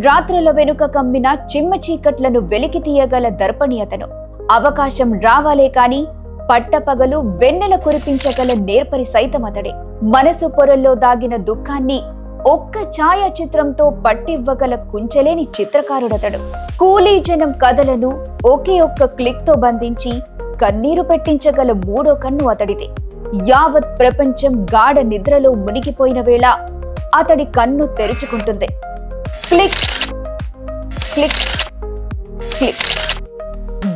రాత్రుల వెనుక కమ్మిన చిమ్మ చీకట్లను వెలికి తీయగల దర్పణి అతను. అవకాశం రావాలే కాని పట్టపగలు వెన్నెల కురిపించగల నేర్పరి సైతం అతడే. మనసు పొరల్లో దాగిన దుఃఖాన్ని ఒక్క ఛాయాచిత్రంతో పట్టివ్వగల కుంచలేని చిత్రకారుడతడు. కూలీ జనం కథలను ఒకే ఒక్క క్లిక్తో బంధించి కన్నీరు పెట్టించగల మూడో కన్ను అతడిదే. యావత్ ప్రపంచం గాఢ నిద్రలో మునిగిపోయిన వేళ అతడి కన్ను తెరుచుకుంటుంది. Click click click.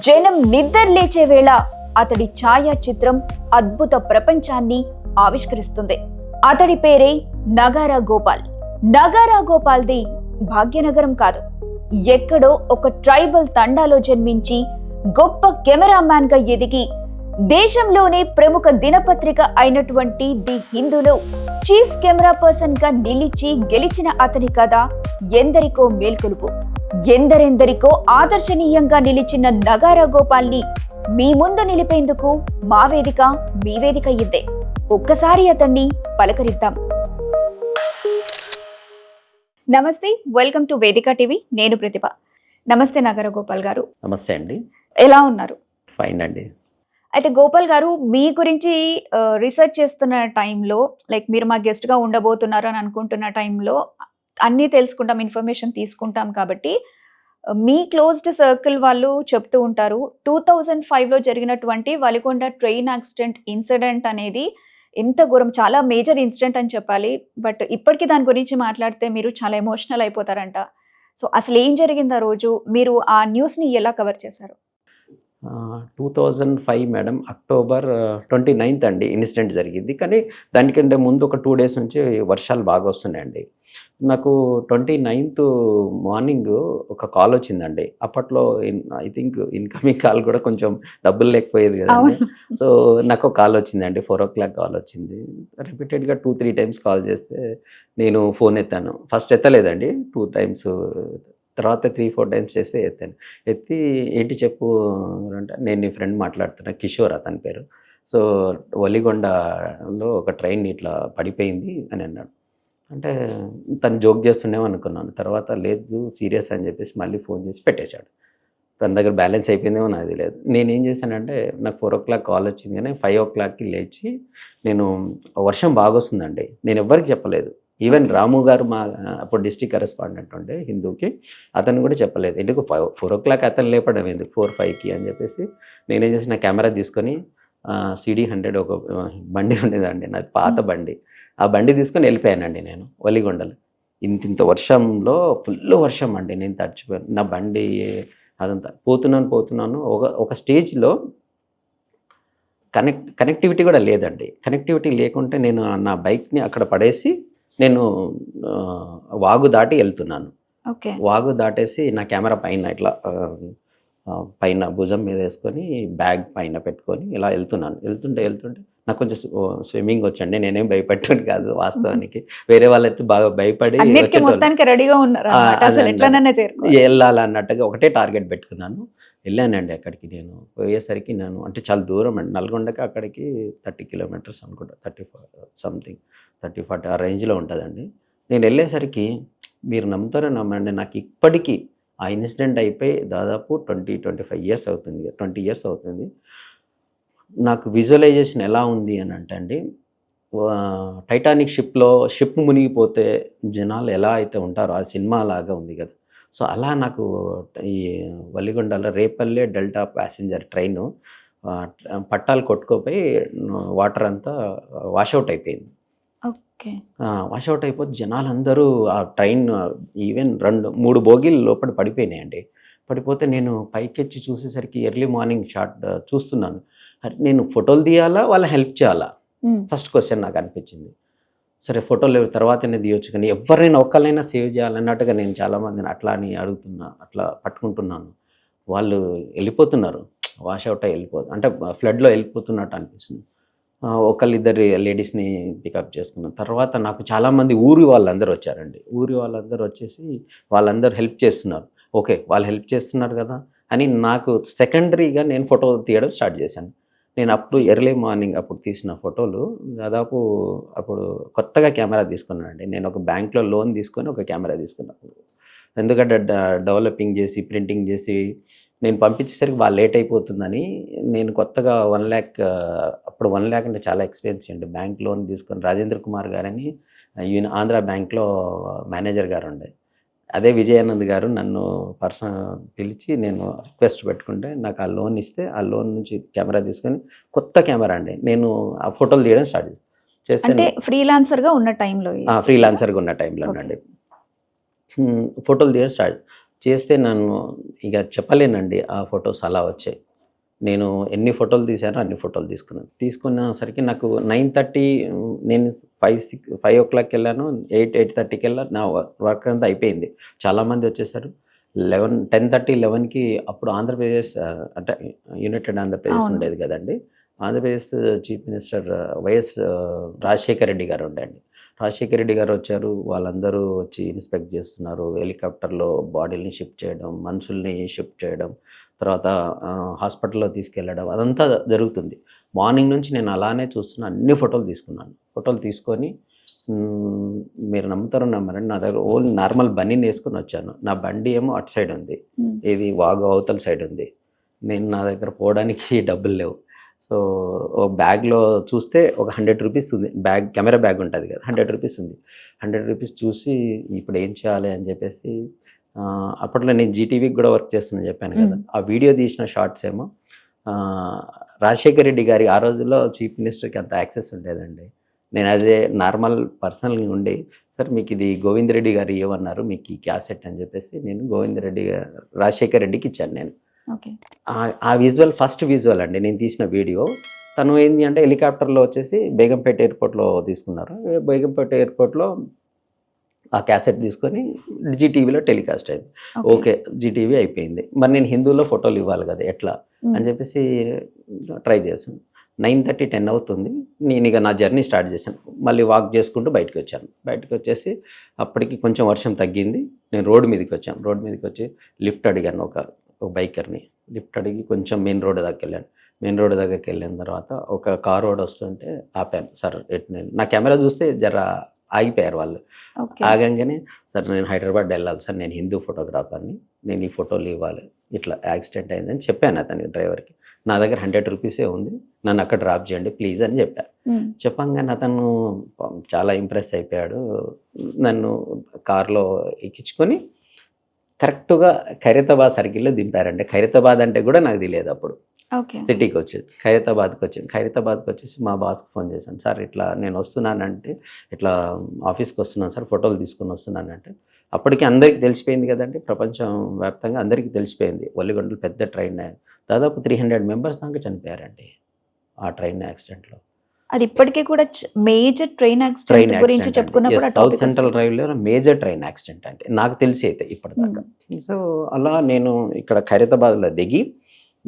జనం నిద్ర లేచే వేళ అతడి ఛాయాచిత్రం అద్భుత ప్రపంచాన్ని ఆవిష్కరిస్తుంది. అతడి పేరే నగారా గోపాల్. నగారా గోపాల్ది భాగ్యనగరం కాదు. ఎక్కడో ఒక ట్రైబల్ తండాలో జన్మించి గొప్ప కెమెరామ్యాన్గా ఎదిగి దేశంలోనే ప్రముఖ దినపత్రిక అయినటువంటి ది హిందూలో చీఫ్ కెమెరా పర్సన్గా నిలిచి గెలిచిన అతని కథ ఎందరికో మేల్కొలుపు. ఎందరెందరికో ఆదర్శనీయంగా నిలిచిన నగారా గోపాల్ని మీ ముందు నిలిపేందుకు మా వేదిక మీ వేదిక ఇద్దే ఒక్కసారి అతన్ని పలకరిద్దాం. నమస్తే వెల్కమ్ టు వేదిక టీవీ. నేను ప్రతిభ. నమస్తే నగర గోపాల్ గారు. నమస్తే అండి. ఎలా ఉన్నారు? ఫైన్ అండి. అయితే గోపాల్ గారు మీ గురించి రీసెర్చ్ చేస్తున్న టైంలో లైక్ మీరు మా guest గా ఉండబోతున్నారు అని అనుకుంటున్న టైంలో అన్నీ తెలుసుకుంటాం ఇన్ఫర్మేషన్ తీసుకుంటాం కాబట్టి మీ క్లోజ్డ్ సర్కిల్ వాళ్ళు చెప్తూ ఉంటారు. టూ థౌజండ్ ఫైవ్లో జరిగినటువంటి వలికొండ ట్రైన్ యాక్సిడెంట్ ఇన్సిడెంట్ అనేది ఎంత ఘోరం చాలా మేజర్ ఇన్సిడెంట్ అని చెప్పాలి. బట్ ఇప్పటికీ దాని గురించి మాట్లాడితే మీరు చాలా ఎమోషనల్ అయిపోతారంట. సో అసలు ఏం జరిగింది ఆ రోజు? మీరు ఆ న్యూస్ని ఎలా కవర్ చేశారు? Two thousand five madam October twenty ninth అండి ఇన్సిడెంట్ జరిగింది. కానీ దానికంటే ముందు ఒక టూ డేస్ నుంచి వర్షాలు బాగా వస్తున్నాయండి. నాకు ట్వంటీ నైన్త్ మార్నింగ్ ఒక కాల్ వచ్చిందండి. అప్పట్లో ఐ థింక్ ఇన్కమింగ్ కాల్ కూడా కొంచెం డబ్బులు లేకపోయేది కదండి. అవును. సో నాకు కాల్ వచ్చిందండి ఫోర్ ఓ క్లాక్ కాల్ వచ్చింది. రిపీటెడ్గా టూ త్రీ టైమ్స్ కాల్ చేస్తే నేను ఫోన్ ఎత్తాను. ఫస్ట్ ఎత్తలేదండి టూ టైమ్స్ తర్వాత త్రీ ఫోర్ టైమ్స్ చేస్తే ఎత్తాను. ఎత్తి ఏంటి చెప్పు అంటే నేను నీ ఫ్రెండ్ మాట్లాడుతున్నా కిషోర్ అతని పేరు. సో ఒలిగొండలో ఒక ట్రైన్ ఇట్లా పడిపోయింది అని అన్నాడు. అంటే తను జోక్ చేస్తుండేమో అనుకున్నాను. తర్వాత లేదు సీరియస్ అని చెప్పేసి మళ్ళీ ఫోన్ చేసి పెట్టేశాడు. తన దగ్గర బ్యాలెన్స్ అయిపోయిందేమో నాకు తెలియదు. నేను ఏం చేశానంటే నాకు ఫోర్ ఓ క్లాక్ కాల్ వచ్చింది కానీ ఫైవ్ ఓ క్లాక్కి లేచి నేను వర్షం బాగా వస్తుందండి నేను ఎవ్వరికి చెప్పలేదు. ఈవెన్ రాము గారు మా అప్పుడు డిస్టిక్ కరెస్పాండెంట్ ఉండే హిందూకి అతను కూడా చెప్పలేదు. ఎందుకు ఫైవ్ ఫోర్ ఓ క్లాక్ అతను లేపడం ఎందుకు? ఫోర్ ఫైవ్కి అని చెప్పేసి నేనేం చేసి నా కెమెరా తీసుకొని సిడి హండ్రెడ్ ఒక బండి ఉండేదండి. నాది పాత బండి. ఆ బండి తీసుకొని వెళ్ళిపోయానండి నేను ఒలిగొండలు. ఇంత ఇంత వర్షంలో ఫుల్ వర్షం అండి. నేను తడిచిపోయాను. నా బండి అదంతా పోతున్నాను పోతున్నాను. ఒక ఒక స్టేజ్లో కనెక్ట్ కనెక్టివిటీ కూడా లేదండి. కనెక్టివిటీ లేకుంటే నేను నా బైక్ని అక్కడ పడేసి నేను వాగు దాటి వెళ్తున్నాను. వాగు దాటేసి నా కెమెరా పైన ఇట్లా పైన భుజం మీద వేసుకొని బ్యాగ్ పైన పెట్టుకొని ఇలా వెళ్తున్నాను. వెళ్తుంటే వెళ్తుంటే నాకు కొంచెం స్విమ్మింగ్ వచ్చండి నేనేం భయపెట్టాను కాదు వాస్తవానికి. వేరే వాళ్ళైతే బాగా భయపడి వెళ్ళాలన్నట్టుగా ఒకటే టార్గెట్ పెట్టుకున్నాను. వెళ్ళానండి అక్కడికి నేను. పోయేసరికి నేను అంటే చాలా దూరం అండి. నల్గొండకి అక్కడికి థర్టీ కిలోమీటర్స్ అనుకుంటా. Thirty something. థర్టీ ఫార్టీ ఆ రేంజ్లో ఉంటుందండి. నేను వెళ్ళేసరికి మీరు నమ్ముతారో నమ్మండి నాకు ఇప్పటికీ ఆ ఇన్సిడెంట్ అయిపోయి దాదాపు ట్వంటీ ట్వంటీ ఫైవ్ ఇయర్స్ అవుతుంది. ట్వంటీ ఇయర్స్ అవుతుంది. నాకు విజువలైజేషన్ ఎలా ఉంది అని అంటే అండి టైటానిక్ షిప్లో షిప్ మునిగిపోతే జనాలు ఎలా అయితే ఉంటారో ఆ సినిమా లాగా ఉంది కదా. సో అలా నాకు ఈ వలిగొండలో రేపల్లె డెల్టా ప్యాసింజర్ ట్రైన్ పట్టాలు కొట్టుకోపోయి వాటర్ అంతా వాషౌట్ అయిపోయింది. ఓకే. వాషౌట్ అయిపోతే జనాలందరూ ఆ ట్రైన్ ఈవెన్ రెండు మూడు బోగీలు లోపల పడిపోయినాయండి. పడిపోతే నేను పైకెచ్చి చూసేసరికి ఎర్లీ మార్నింగ్ షాట్ చూస్తున్నాను. నేను ఫోటోలు తీయాలా? వాళ్ళ హెల్ప్ చేయాలా. ఫస్ట్ క్వశ్చన్ నాకు అనిపించింది. సరే ఫోటోలు తర్వాతనే తీయొచ్చు. కానీ ఎవరైనా ఒక్కరైనా సేవ్ చేయాలన్నట్టుగా నేను చాలామందిని అట్లా అని అడుగుతున్నా అట్లా పట్టుకుంటున్నాను. వాళ్ళు వెళ్ళిపోతున్నారు. వాష్ అయి వెళ్ళిపోతు అంటే ఫ్లడ్లో వెళ్ళిపోతున్నట్టు అనిపిస్తుంది. ఆ, ఒకళ్ళిద్దరు లేడీస్ని పికప్ చేసుకున్నాను తర్వాత నాకు చాలామంది ఊరి వాళ్ళందరూ వచ్చారండి. ఊరి వాళ్ళందరూ వచ్చేసి వాళ్ళందరూ హెల్ప్ చేస్తున్నారు. ఓకే వాళ్ళు హెల్ప్ చేస్తున్నారు కదా అని నాకు సెకండరీగా నేను ఫోటో తీయడం స్టార్ట్ చేశాను. నేను అప్పుడు ఎర్లీ మార్నింగ్ అప్పుడు తీసిన ఫోటోలు దాదాపు అప్పుడు కొత్తగా కెమెరా తీసుకున్నానండి. నేను ఒక బ్యాంక్లో లోన్ తీసుకొని ఒక కెమెరా తీసుకున్నాను ఎందుకంటే డ- డెవలపింగ్ చేసి ప్రింటింగ్ చేసి నేను పంపించేసరికి బాగా లేట్ అయిపోతుందని నేను కొత్తగా వన్ ల్యాక్ అప్పుడు వన్ ల్యాక్ అంటే చాలా ఎక్స్పెన్సివ్ అండి. బ్యాంక్ లోన్ తీసుకొని రాజేంద్ర కుమార్ గారని యూని ఆంధ్ర బ్యాంక్లో మేనేజర్ గారు ఉండే అదే విజయానంద్ గారు నన్ను పర్సన్ పిలిచి నేను రిక్వెస్ట్ పెట్టుకుంటే నాకు ఆ లోన్ ఇస్తే ఆ లోన్ నుంచి కెమెరా తీసుకొని కొత్త కెమెరా అండి. నేను ఆ ఫోటోలు తీయడం స్టార్ట్ చేస్తే అంటే ఫ్రీలాన్సర్గా ఉన్న టైంలో ఫ్రీలాన్సర్గా ఉన్న టైంలో అండి. ఫోటోలు తీయడం స్టార్ట్ చేస్తే నన్ను ఇక చెప్పలేనండి ఆ ఫొటోస్ అలా వచ్చాయి. నేను ఎన్ని ఫోటోలు తీశానో అన్ని ఫోటోలు తీసుకున్నాను. తీసుకునేసరికి నాకు నైన్ థర్టీ నేను ఫైవ్ సిక్స్ ఫైవ్ ఓ క్లాక్కి వెళ్ళాను. ఎయిట్ ఎయిట్ థర్టీకి వెళ్ళా. నా వర్క్ అంతా అయిపోయింది. చాలామంది వచ్చేసారు. లెవెన్ టెన్ థర్టీ లెవెన్కి అప్పుడు ఆంధ్రప్రదేశ్ అంటే యునైటెడ్ ఆంధ్రప్రదేశ్. ఉండేది కదండి. Andhra Pradesh chief minister YS Rajasekhara Reddy గారు ఉండండి. రాజశేఖర రెడ్డి గారు వచ్చారు. వాళ్ళందరూ వచ్చి ఇన్స్పెక్ట్ చేస్తున్నారు. హెలికాప్టర్లో బాడీని షిఫ్ట్ చేయడం మనుషుల్ని షిఫ్ట్ చేయడం తర్వాత హాస్పిటల్లో తీసుకెళ్ళడం అదంతా జరుగుతుంది. మార్నింగ్ నుంచి నేను అలానే చూస్తున్నా అన్ని ఫోటోలు తీసుకున్నాను. ఫోటోలు తీసుకొని మీరు నమ్ముతారో నమ్మరండి నా దగ్గర ఓన్లీ నార్మల్ బనీని వేసుకొని వచ్చాను. నా బండి ఏమో అటు సైడ్ ఉంది. ఇది వాగు అవతల సైడ్ ఉంది. నేను నా దగ్గర పోవడానికి డబ్బులు లేవు. సో ఓ బ్యాగ్లో చూస్తే ఒక హండ్రెడ్ రూపీస్ ఉంది. బ్యాగ్ కెమెరా బ్యాగ్ ఉంటుంది కదా హండ్రెడ్ రూపీస్ ఉంది. హండ్రెడ్ రూపీస్ చూసి ఇప్పుడు ఏం చేయాలి అని చెప్పేసి అప్పట్లో నేను జీటీవీకి కూడా వర్క్ చేస్తున్నాను చెప్పాను కదా. ఆ వీడియో తీసిన షార్ట్స్ ఏమో రాజశేఖర్ రెడ్డి గారి ఆ రోజుల్లో చీఫ్ మినిస్టర్కి అంత యాక్సెస్ ఉండేదండి. నేను యాజ్ ఏ నార్మల్ పర్సనల్ ఉండి సార్ మీకు ఇది గోవింద్ రెడ్డి గారు ఇవ్వమన్నారు మీకు ఈ క్యాసెట్ అని చెప్పేసి నేను గోవింద్ రెడ్డి గారు రాజశేఖర్ రెడ్డికి ఇచ్చాను నేను. ఓకే. ఆ- విజువల్ ఫస్ట్ విజువల్ అండి నేను తీసిన వీడియో. తను ఏంది అంటే హెలికాప్టర్లో వచ్చేసి బేగంపేట ఎయిర్పోర్ట్లో తీసుకున్నారు. బేగంపేట ఎయిర్పోర్ట్లో ఆ క్యాసెట్ తీసుకొని జీటీవీలో టెలికాస్ట్ అయింది. ఓకే. జీటీవీ అయిపోయింది. మరి నేను హిందూలో ఫోటోలు ఇవ్వాలి కదా ఎట్లా? అని చెప్పేసి ట్రై చేశాను. నైన్ థర్టీ టెన్ అవుతుంది. నేను ఇక నా జర్నీ స్టార్ట్ చేశాను. మళ్ళీ వాక్ చేసుకుంటూ బయటకు వచ్చాను. బయటకు వచ్చేసి అప్పటికి కొంచెం వర్షం తగ్గింది. నేను రోడ్డు మీదకి వచ్చాను. రోడ్డు మీదకి వచ్చి లిఫ్ట్ అడిగాను ఒక ఒక బైకర్ని. లిఫ్ట్ అడిగి కొంచెం మెయిన్ రోడ్ దగ్గరికి వెళ్ళాను. మెయిన్ రోడ్ దగ్గరికి వెళ్ళిన తర్వాత ఒక కార్ రోడ్ వస్తుంటే ఆపాను. సార్ ఎట్ నేను? నా కెమెరా చూస్తే జర ఆగిపోయారు వాళ్ళు. ఆగంగానే సార్ నేను హైదరాబాద్ వెళ్ళాలి సార్ నేను హిందూ ఫోటోగ్రాఫర్ని నేను ఈ ఫోటోలు ఇవ్వాలి ఇట్లా యాక్సిడెంట్ అయిందని చెప్పాను అతనికి డ్రైవర్కి. నా దగ్గర హండ్రెడ్ రూపీసే ఉంది నన్ను అక్కడ డ్రాప్ చేయండి ప్లీజ్ అని చెప్పాను చెప్పంగానే అతను చాలా ఇంప్రెస్ అయిపోయాడు. నన్ను కార్లో ఎక్కించుకొని కరెక్ట్గా ఖైరతాబాద్ సర్కిల్లో దింపారంటే ఖైరతాబాద్ అంటే కూడా నాకు తెలియదు అప్పుడు. సిటీకి వచ్చేది ఖైరతాబాద్కి వచ్చాను ఖైరతాబాద్కి వచ్చేసి మా బాస్కి ఫోన్ చేశాను. సార్ ఇట్లా నేను వస్తున్నానంటే ఇట్లా ఆఫీస్కి వస్తున్నాను సార్ ఫోటోలు తీసుకొని వస్తున్నానంటే అప్పటికి అందరికీ తెలిసిపోయింది కదండి. ప్రపంచం వ్యాప్తంగా అందరికీ తెలిసిపోయింది. ఒల్లిగొండలు పెద్ద ట్రైన్ దాదాపు త్రీ హండ్రెడ్ మెంబర్స్ దాకా చనిపోయారండి ఆ ట్రైన్ యాక్సిడెంట్లో. అది ఇప్పటికీ కూడా మేజర్ ట్రైన్ ట్రైన్ యాక్సిడెంట్ గురించి చెప్పుకున్నప్పుడు south central. Railway major train accident అంటే నాకు తెలిసి అయితే ఇప్పటిదాకా. సో అలా నేను ఇక్కడ ఖైరతాబాద్లో దిగి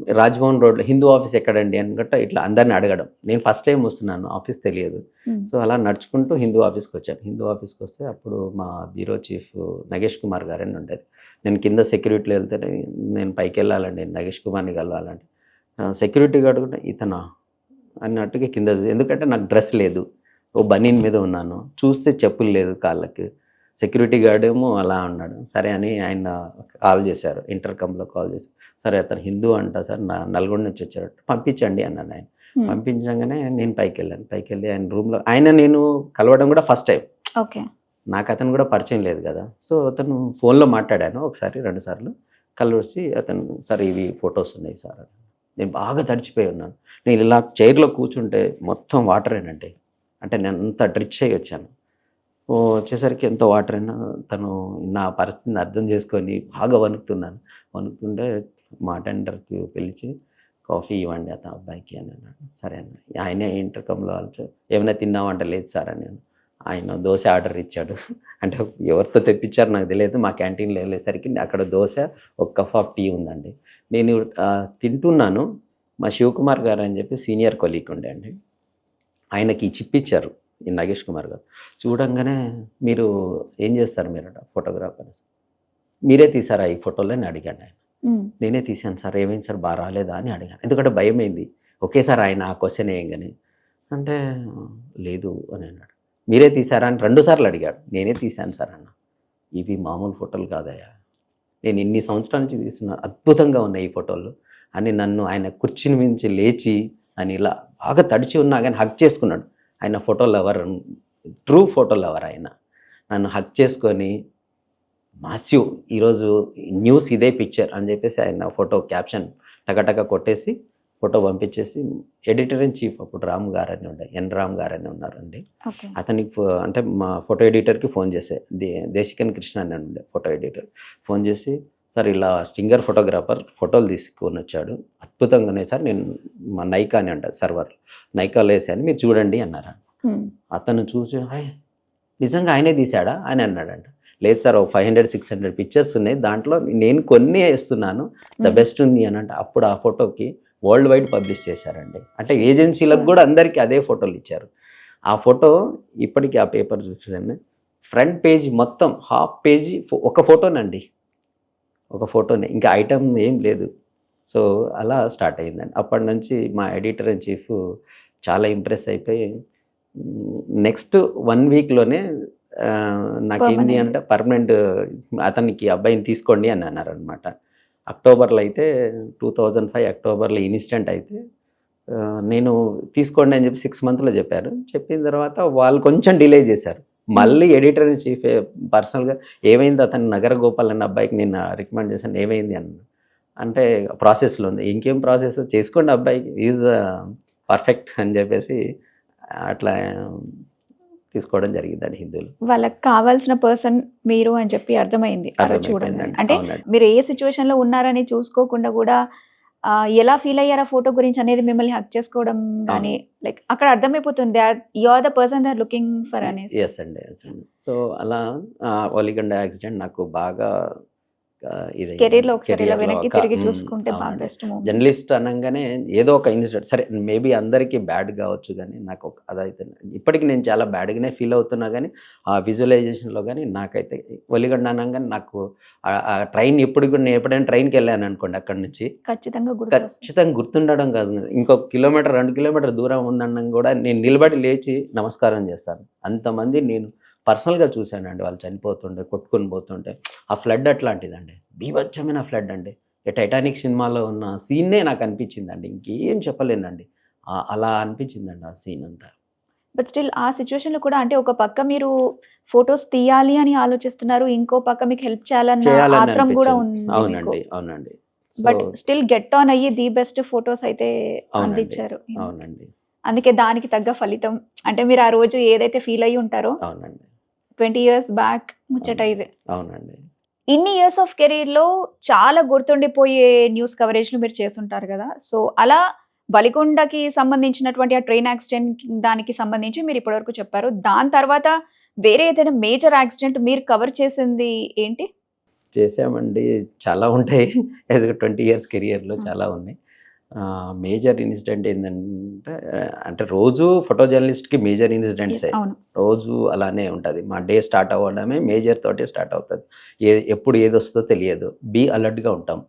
రాజ్భవన్ రోడ్లో హిందూ ఆఫీస్ ఎక్కడండి అనుకుంటే ఇట్లా అందరిని అడగడం. నేను ఫస్ట్ టైం వస్తున్నాను ఆఫీస్ తెలియదు. సో అలా నడుచుకుంటూ హిందూ ఆఫీస్కి వచ్చాను. హిందూ ఆఫీస్కి వస్తే అప్పుడు మా బ్యూరో చీఫ్ నగేష్ కుమార్ గారని ఉండేది. నేను కింద సెక్యూరిటీలో వెళ్తే నేను పైకి వెళ్ళాలండి నగేష్ కుమార్ని కలవాలంటే. సెక్యూరిటీ గార్డు కూడా ఇతనా? అన్నట్టుగా కింద ఎందుకంటే నాకు డ్రెస్ లేదు. ఓ బనీన్ మీద ఉన్నాను. చూస్తే చెప్పులు లేదు కాళ్ళకి. సెక్యూరిటీ గార్డ్ ఏమో అలా ఉన్నాడు సరే అని ఆయన కాల్ చేశారు. ఇంటర్కమ్లో కాల్ చేసి సరే అతను హిందూ అంట సార్ నా నల్గొండ నుంచి వచ్చారు పంపించండి అన్నాను ఆయన. పంపించగానే నేను పైకి వెళ్ళాను పైకి వెళ్ళి ఆయన రూమ్లో ఆయన నేను కలవడం కూడా ఫస్ట్ టైం. ఓకే. నాకు అతను కూడా పరిచయం లేదు కదా. సో అతను ఫోన్లో మాట్లాడాను. ఒకసారి రెండు సార్లు కలిసి అతను సార్ ఇవి ఫొటోస్ ఉన్నాయి సార్. నేను బాగా తడిచిపోయి ఉన్నాను. నేను ఇలా చైర్లో కూర్చుంటే మొత్తం వాటరేనండి అంటే నేను అంత డ్రిచ్ అయ్యి వచ్చాను. వచ్చేసరికి ఎంత వాటర్ అయినా తను నా పరిస్థితిని అర్థం చేసుకొని బాగా వణుకుతున్నాను. వణుకుతుంటే మా టెండర్కి పిలిచి కాఫీ ఇవ్వండి అతను అబ్బాయికి అని అన్నాడు. సరే అన్న. ఆయనే ఇంటర్కంలో వాళ్ళు ఏమైనా తిన్నామంటే లేదు సార్ అని ఆయన దోశ ఆర్డర్ ఇచ్చాడు. అంటే ఎవరితో తెప్పించారు నాకు తెలియదు. మా క్యాంటీన్లో వెళ్ళేసరికి అక్కడ దోశ ఒక కప్ ఆఫ్ టీ ఉందండి. నేను తింటున్నాను. మా శివకుమార్ గారు అని చెప్పి సీనియర్ కొలీగ్ ఉండే అండి. ఆయనకి చిప్పిచ్చారు నాగేష్ కుమార్ గారు. చూడంగానే మీరు ఏం చేస్తారు మీరు ఫోటోగ్రాఫర్ మీరే తీసారా ఈ ఫోటోలో అని అడిగాను ఆయన. నేనే తీశాను సార్ ఏమైంది సార్? బాగా రాలేదా అని అడిగాను. ఎందుకంటే భయం అయింది ఒకేసారి ఆయన ఆ క్వశ్చన్ వేయంగానే అంటే లేదు అని అన్నాడు. మీరే తీసారా? అని రెండు సార్లు అడిగాడు. నేనే తీశాను సార్ అన్న. ఇవి మామూలు ఫోటోలు కాదయ్యా. నేను ఇన్ని సంవత్సరాల నుంచి తీస్తున్నా అద్భుతంగా ఉన్నాయి ఈ ఫోటోలు. అని నన్ను ఆయన కుర్చీని మించి లేచి అని ఇలా బాగా తడిచి ఉన్నా కానీ హక్ చేసుకున్నాడు. ఆయన photo lover true photo lover ఆయన. నన్ను హక్ చేసుకొని మాస్యూ ఈరోజు న్యూస్ ఇదే పిక్చర్ అని చెప్పేసి ఆయన ఫోటో క్యాప్షన్ టకటక కొట్టేసి ఫోటో పంపించేసి ఎడిటర్ ఇన్ చీఫ్ అప్పుడు రామ్ గారు అని ఉండే ఎన్ రామ్ గారు అని ఉన్నారండి. అతనికి అంటే మా ఫోటో ఎడిటర్కి ఫోన్ చేసే దే దేశికన్ కృష్ణ అని ఉండే ఫోటో ఎడిటర్. ఫోన్ చేసి సార్ ఇలా స్టింగర్ ఫోటోగ్రాఫర్ ఫోటోలు తీసుకొని వచ్చాడు. అద్భుతంగా ఉన్నాయి సార్ నేను మా నైకా అని అంటారు సర్వర్ నైకాలో వేసాను మీరు చూడండి అన్నారు. అతను చూసి "హాయ్, నిజంగా ఆయనే తీశాడా? అని అన్నాడంట. లేదు సార్ ఒక five hundred six hundred pictures ఉన్నాయి దాంట్లో నేను కొన్ని వేస్తున్నాను ద బెస్ట్ ఉంది అని అంటే. అప్పుడు ఆ ఫోటోకి వరల్డ్ వైడ్ పబ్లిష్ చేశారండి. అంటే ఏజెన్సీలకు కూడా అందరికీ అదే ఫోటోలు ఇచ్చారు. ఆ ఫోటో ఇప్పటికీ ఆ పేపర్ చూసాను ఫ్రంట్ పేజ్ మొత్తం హాఫ్ పేజీ ఒక ఫోటోనండి. ఒక ఫోటోనే. ఇంకా ఐటమ్ ఏం లేదు. సో అలా స్టార్ట్ అయిందండి. అప్పటి నుంచి మా ఎడిటర్ ఇన్ చీఫ్ చాలా ఇంప్రెస్ అయిపోయి నెక్స్ట్ వన్ వీక్లోనే నాకేంది Permanent. అంటే పర్మనెంట్ అతనికి అబ్బాయిని తీసుకోండి అని అన్నారు అనమాట అక్టోబర్లో అయితే టూ థౌజండ్ ఫైవ్ అక్టోబర్లో ఇన్సిడెంట్ అయితే నేను తీసుకోండి అని చెప్పి సిక్స్ మంత్లో చెప్పారు. చెప్పిన తర్వాత వాళ్ళు కొంచెం డిలే చేశారు. మళ్ళీ ఎడిటర్ ఇన్ చీఫ్ పర్సనల్గా ఏమైంది అతను నగర గోపాల్ అన్న అబ్బాయికి నేను రికమెండ్ చేశాను ఏమైంది అన్న. అంటే ప్రాసెస్లో ఉంది. ఇంకేం ప్రాసెస్? చేసుకోండి అబ్బాయికి ఈజ్ పర్ఫెక్ట్ అని చెప్పేసి అట్లా తీసుకోవడం జరిగిందండి హిందువులు. వాళ్ళకి కావాల్సిన పర్సన్ మీరు అని చెప్పి అర్థమైంది. అలా చూడండి అర్థమైపోయిందండి. అంటే. మీరు ఏ సిచ్యువేషన్లో ఉన్నారని చూసుకోకుండా కూడా ఎలా ఫీల్ అయ్యారా ఫోటో గురించి అనేది మిమ్మల్ని హక్ చేసుకోవడం కానీ లైక్ అక్కడ అర్థమైపోతుంది. You are the person they're looking for అనేసి ఎస్ అండి ఎస్ అండి. సో అలా ఒలిగండ యాక్సిడెంట్ నాకు బాగా ఒకసారి ఇలా వెనక్కి తిరిగి చూసుకుంటే బెస్ట్ జర్నలిస్ట్ అనగానే ఏదో ఒక ఇన్సిడెంట్ సరే మేబీ అందరికీ బ్యాడ్ కావచ్చు కానీ నాకు ఒక అదైతే ఇప్పటికి నేను చాలా బ్యాడ్గానే ఫీల్ అవుతున్నా కానీ ఆ విజువలైజేషన్లో కానీ నాకైతే ఒలిగండ అనగానే నాకు ఆ- ట్రైన్ ఎప్పుడు కూడా నేను ఎప్పుడైనా ట్రైన్కి వెళ్ళాను అనుకోండి అక్కడి నుంచి. ఖచ్చితంగా ఖచ్చితంగా గుర్తుండడం కాదు. ఇంకొక కిలోమీటర్ రెండు కిలోమీటర్ దూరం ఉందన్న కూడా నేను నిలబడి లేచి నమస్కారం చేస్తాను. అంతమంది నేను పర్సనల్గా చూశానండి వాళ్ళు చనిపోతుండే కొట్టుకొని పోతుంటే. ఆ ఫ్లడ్ అట్లాంటిదండి. బీభత్సమైన ఫ్లడ్ అండి. టైటానిక్ సినిమాలో ఉన్న సీన్నే నాకు అనిపించిందండి. ఇంకేం చెప్పలేనండి. అలా అనిపించిందండి ఆ సీన్ అంతా. బట్ స్టిల్ ఆ సిచ్యువేషన్లో కూడా అంటే ఒక పక్క మీరు ఫొటోస్ తీయాలి అని ఆలోచిస్తున్నారు. ఇంకో పక్క మీకు హెల్ప్ చేయాలన్న చేయాలని ఆత్రం కూడా ఉంది అవునండి అవునండి. బట్ స్టిల్ గెట్ ఆన్ అయ్యి ది బెస్ట్ ఫొటోస్ అయితే. అందించారు. అవునండి. అందుకే దానికి తగ్గ ఫలితం. అంటే మీరు ఆ రోజు ఏదైతే ఫీల్ అయ్యి ఉంటారో అవునండి. ట్వంటీ ఇయర్స్ బ్యాక్ ముచ్చట ఇది. అవునండి. ఇన్ని ఇయర్స్ ఆఫ్ కెరీర్లో చాలా గుర్తుండిపోయే న్యూస్ కవరేజ్ను మీరు చేస్తుంటారు కదా. సో అలా బలికొండకి సంబంధించినటువంటి ఆ ట్రైన్ యాక్సిడెంట్ దానికి సంబంధించి మీరు ఇప్పటివరకు చెప్పారు. దాని తర్వాత వేరే ఏదైనా మేజర్ యాక్సిడెంట్ మీరు కవర్ చేసింది ఏంటి? చేసామండి. చాలా ఉంటాయి. యాజ్ ట్వంటీ ఇయర్స్ కెరియర్లో. చాలా ఉన్నాయి. మేజర్ ఇన్సిడెంట్ ఏంటంటే అంటే రోజు ఫోటో జర్నలిస్ట్కి మేజర్ ఇన్సిడెంట్సే రోజు అలానే ఉంటుంది. మా డే స్టార్ట్ అవ్వడమే మేజర్ తోటే స్టార్ట్ అవుతుంది. ఏ ఎప్పుడు ఏది వస్తుందో తెలియదు. బీ అలర్ట్గా ఉంటాం.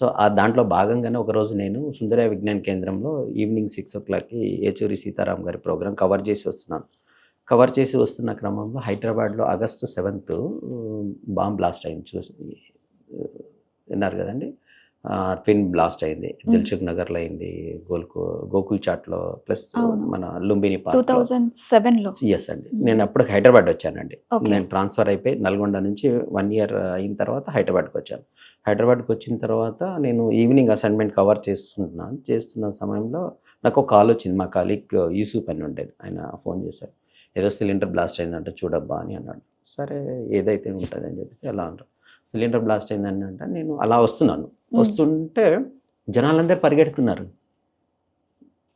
సో ఆ దాంట్లో భాగంగానే ఒకరోజు నేను సుందరయ విజ్ఞాన కేంద్రంలో ఈవినింగ్ సిక్స్ ఓ క్లాక్కి ఏచూరి సీతారాం గారి ప్రోగ్రాం కవర్ చేసి వస్తున్నాను. కవర్ చేసి వస్తున్న క్రమంలో హైదరాబాద్లో ఆగస్టు సెవెంత్ బాంబ్ బ్లాస్ట్ అయింది చూసి విన్నారు కదండి? ట్విన్ బ్లాస్ట్ అయింది. దిల్సుఖ్ నగర్లో అయింది. గోల్కో గోకుల్ చాట్లో ప్లస్. మన లుంబిని పార్క్ ఎస్ అండి. నేను అప్పుడు హైదరాబాద్ వచ్చానండి. నేను ట్రాన్స్ఫర్ అయిపోయి నల్గొండ నుంచి వన్ ఇయర్ అయిన తర్వాత హైదరాబాద్కి వచ్చాను. హైదరాబాద్కి వచ్చిన తర్వాత నేను ఈవినింగ్ అసైన్మెంట్ కవర్ చేస్తున్నాను చేస్తున్న సమయంలో నాకు ఒక కాల్ వచ్చింది. మా కాలీగ్ యూసుఫ్ అని ఉండేది. ఆయన ఫోన్ చేశారు ఏదో సిలిండర్ బ్లాస్ట్ అయిందంటే చూడబ్బా అని అన్నాడు. సరే ఏదైతే ఉంటుంది అని చెప్పేసి అలా అంటారు. సిలిండర్ బ్లాస్ట్ అయిందని అంటే నేను అలా వస్తున్నాను. వస్తుంటే జనాలందరూ పరిగెడుతున్నారు.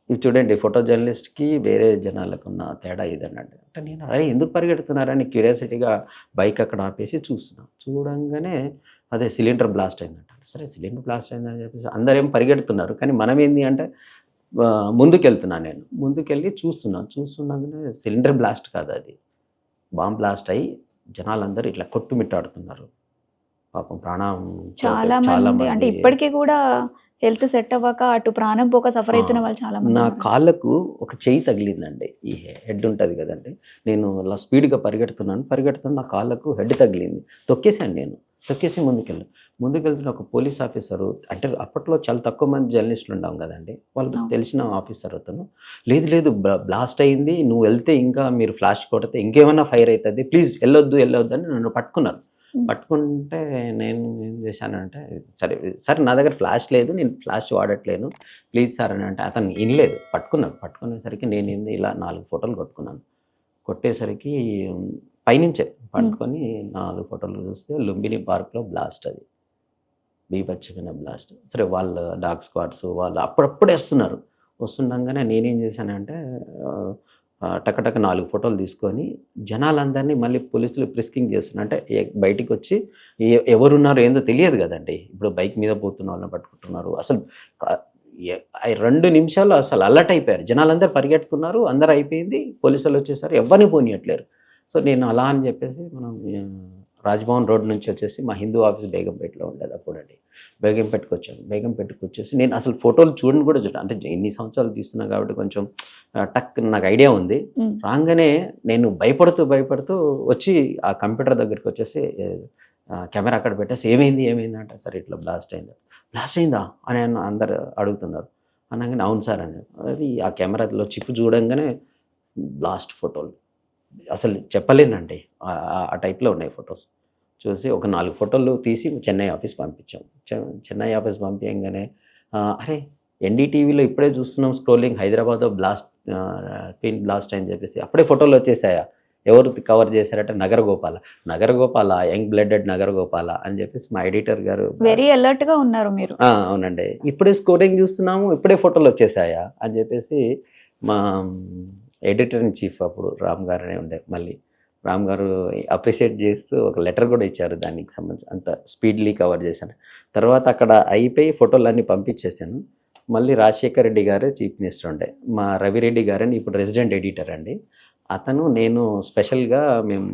ఇవి చూడండి ఫోటో జర్నలిస్ట్కి వేరే జనాలకు ఉన్న తేడా ఇదన్నట్టు. అంటే నేను అరే ఎందుకు పరిగెడుతున్నారని క్యూరియాసిటీగా బైక్ అక్కడ ఆపేసి చూస్తున్నాను చూడంగానే అదే సిలిండర్ బ్లాస్ట్ అయిందంట. సరే సిలిండర్ బ్లాస్ట్ అయిందని చెప్పేసి అందరేం పరిగెడుతున్నారు. కానీ మనం ఏంది అంటే ముందుకెళ్తున్నాను నేను. ముందుకెళ్ళి చూస్తున్నాను చూస్తున్నాగానే సిలిండర్ బ్లాస్ట్ కాదు అది. బాంబ్ బ్లాస్ట్ అయ్యి జనాలందరూ ఇట్లా కొట్టుమిట్టాడుతున్నారు. పాపం ప్రాణం చాలా మంది అంటే ఇప్పటికీ కూడా హెల్త్ సెట్ అవ్వక అటు ప్రాణం పోక సఫర్ అవుతున్న వాళ్ళు చాలా నా. కాళ్ళకు ఒక చెయ్యి తగిలిందండి ఈ హెడ్ ఉంటుంది కదండి నేను అలా స్పీడ్గా పరిగెడుతున్నాను పరిగెడుతున్న నా కాళ్ళకు హెడ్ తగిలింది తొక్కేసాను నేను తొక్కేసి ముందుకెళ్ళాను ముందుకెళ్తున్న ఒక పోలీస్ ఆఫీసరు అంటే అప్పట్లో చాలా తక్కువ మంది జర్నలిస్టులు ఉండాం కదండి వాళ్ళకి. తెలిసిన ఆఫీసర్ అతను లేదు లేదు బ్లాస్ట్ అయింది నువ్వు వెళ్తే ఇంకా మీరు ఫ్లాష్ కొడితే ఇంకేమైనా ఫైర్ అవుతుంది ప్లీజ్ వెళ్ళొద్దు వెళ్ళొద్దు అని నన్ను పట్టుకున్నారు. పట్టుకుంటే నేను ఏం చేశానంటే సరే సరే నా దగ్గర ఫ్లాష్ లేదు నేను ఫ్లాష్ వాడట్లేను ప్లీజ్ సార్ అని అంటే అతను వినలేదు పట్టుకున్నాను పట్టుకునేసరికి నేను ఏంది ఇలా నాలుగు ఫోటోలు కొట్టుకున్నాను. కొట్టేసరికి పైనుంచే పట్టుకొని నాలుగు ఫోటోలు చూస్తే లుంబిని పార్క్లో బ్లాస్ట్ అది. బీభత్సమైన బ్లాస్ట్. సరే వాళ్ళ డాగ్ స్క్వాడ్స్ వాళ్ళు అప్పుడప్పుడే వస్తున్నారు. వస్తుండగానే నేనేం చేశానంటే టకటక నాలుగు ఫోటోలు తీసుకొని జనాలందరినీ మళ్ళీ పోలీసులు ప్రిస్కింగ్ చేస్తున్నారు. అంటే బయటికి వచ్చి ఎవరున్నారో ఏందో తెలియదు కదండి. ఇప్పుడు బైక్ మీద పోతున్న వాళ్ళని పట్టుకుంటున్నారు. అసలు రెండు నిమిషాలు అసలు అలర్ట్ అయిపోయారు. జనాలందరూ పరిగెట్టుకున్నారు అందరూ అయిపోయింది. పోలీసులు వచ్చేసారు. ఎవరిని పోనీయట్లేరు. సో నేను అలా అని చెప్పేసి మనం రాజ్భవన్ రోడ్ నుంచి వచ్చేసి మా హిందూ ఆఫీస్ బేగంపేటలో ఉండేది అప్పుడండి. బేగంపేటకు వచ్చాను. బేగంపేటకు వచ్చేసి నేను అసలు ఫోటోలు చూడని కూడా చూడ అంటే ఎన్ని సంవత్సరాలు తీస్తున్నా కాబట్టి కొంచెం టక్ నాకు ఐడియా ఉంది. రాగానే నేను భయపడుతూ భయపడుతూ వచ్చి ఆ కంప్యూటర్ దగ్గరికి వచ్చేసి కెమెరా అక్కడ పెట్టేసి ఏమైంది ఏమైంది అంటే సరే ఇట్లా బ్లాస్ట్ అయింది. బ్లాస్ట్ అయిందా? అని అందరు అడుగుతున్నారు. అనగానే అవును సార్ అని అది ఆ కెమెరాలో చిప్ చూడంగానే బ్లాస్ట్ ఫోటోలు. అసలు చెప్పలేనండి. ఆ- టైప్లో ఉన్నాయి ఫొటోస్. చూసి ఒక నాలుగు ఫోటోలు తీసి చెన్నై ఆఫీస్ పంపించాం. చెన్నై ఆఫీస్ పంపించగానే అరే ఎన్డీటీవీలో ఇప్పుడే చూస్తున్నాం స్క్రోలింగ్ హైదరాబాద్లో బ్లాస్ట్ ట్విన్ బ్లాస్ట్ అని చెప్పేసి అప్పుడే ఫోటోలు వచ్చేసాయా? ఎవరు కవర్ చేశారంటే? నగర గోపాల నగర గోపాల యంగ్ బ్లడెడ్ నగర గోపాల అని చెప్పేసి మా ఎడిటర్ గారు వెరీ అలర్ట్గా ఉన్నారు మీరు. అవునండి. ఇప్పుడే స్కోరింగ్ చూస్తున్నాము ఇప్పుడే ఫోటోలు వచ్చేసాయా? అని చెప్పేసి మా ఎడిటర్ ఇన్ చీఫ్ అప్పుడు రామ్ గారనే ఉండే మళ్ళీ. రామ్ గారు అప్రిషియేట్ చేస్తూ ఒక లెటర్ కూడా ఇచ్చారు దానికి సంబంధించి. అంత స్పీడ్లీ కవర్ చేశాను. తర్వాత అక్కడ అయిపోయి ఫోటోలు అన్నీ మళ్ళీ రాజశేఖర్ రెడ్డి గారే చీఫ్ మినిస్టర్ ఉండే. మా రవిరెడ్డి గారని ఇప్పుడు రెసిడెంట్ ఎడిటర్ అండి. అతను నేను స్పెషల్గా మేము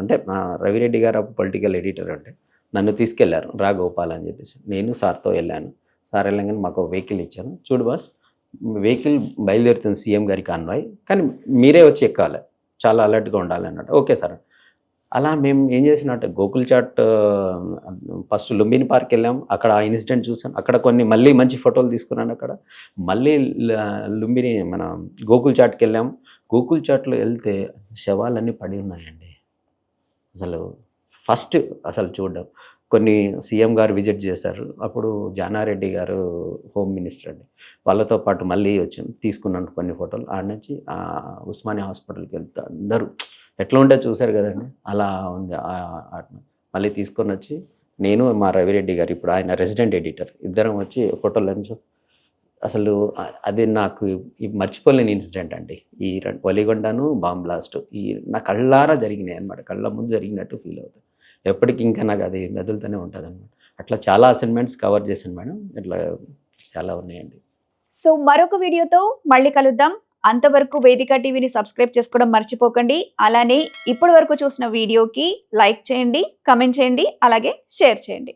అంటే మా రవిరెడ్డి గారు పొలిటికల్ ఎడిటర్ అంటే నన్ను తీసుకెళ్ళారు. రా గోపాల్ అని చెప్పేసి. నేను సార్తో వెళ్ళాను. సార్ వెళ్ళగానే మాకు వెహికల్ ఇచ్చాను చూడు బాస్ వెహికల్ బయలుదేరుతుంది సీఎం గారి కాన్వాయ్. కానీ మీరే వచ్చి ఎక్కాలి. చాలా అలర్ట్గా ఉండాలి అన్నట్టు. Okay sir. అలా మేము ఏం చేసినట్టు గోకుల్ చాట్ ఫస్ట్ లుంబిని పార్క్ వెళ్ళాం. అక్కడ ఆ ఇన్సిడెంట్ చూసాం. అక్కడ కొన్ని మళ్ళీ మంచి ఫోటోలు తీసుకున్నాను అక్కడ. మళ్ళీ లుంబిని మన గోకుల్ చాట్కి వెళ్ళాం. గోకుల్ చాట్లో వెళ్తే శవాలన్నీ పడి ఉన్నాయండి. అసలు ఫస్ట్ అసలు చూడడం. కొన్ని సీఎం గారు విజిట్ చేశారు. అప్పుడు జానారెడ్డి గారు హోమ్ మినిస్టర్ అండి. వాళ్ళతో పాటు మళ్ళీ వచ్చాం తీసుకున్నాను కొన్ని ఫోటోలు. ఆడ నుంచి ఆ ఉస్మానియా హాస్పిటల్కి వెళ్తే అందరూ ఎట్లా ఉంటే చూశారు కదండి. అలా ఉంది. మళ్ళీ తీసుకొని వచ్చి నేను మా రవిరెడ్డి గారు ఇప్పుడు ఆయన రెసిడెంట్ ఎడిటర్ ఇద్దరం వచ్చి ఫోటోలు అసలు అది నాకు ఈ మర్చిపోలేని ఇన్సిడెంట్ అండి. ఈ రెండు ఒలిగొండను బాంబ్ బ్లాస్ట్ ఈ నా కళ్ళారా జరిగినాయి అనమాట కళ్ళ ముందు జరిగినట్టు ఫీల్ అవుతుంది ఎప్పటికీ ఇంకా నాకు అది మెదులుతూనే ఉంటుంది అనమాట అట్లా చాలా అసైన్మెంట్స్ కవర్ చేశాను మేడం. ఇట్లా చాలా ఉన్నాయండి. సో మరొక వీడియోతో మళ్ళీ కలుద్దాం. అంతవరకు వేదిక టీవీని సబ్స్క్రైబ్ చేసుకోవడం మర్చిపోకండి. అలానే ఇప్పటి వరకు చూసిన వీడియోకి లైక్ చేయండి కమెంట్ చేయండి అలాగే షేర్ చేయండి.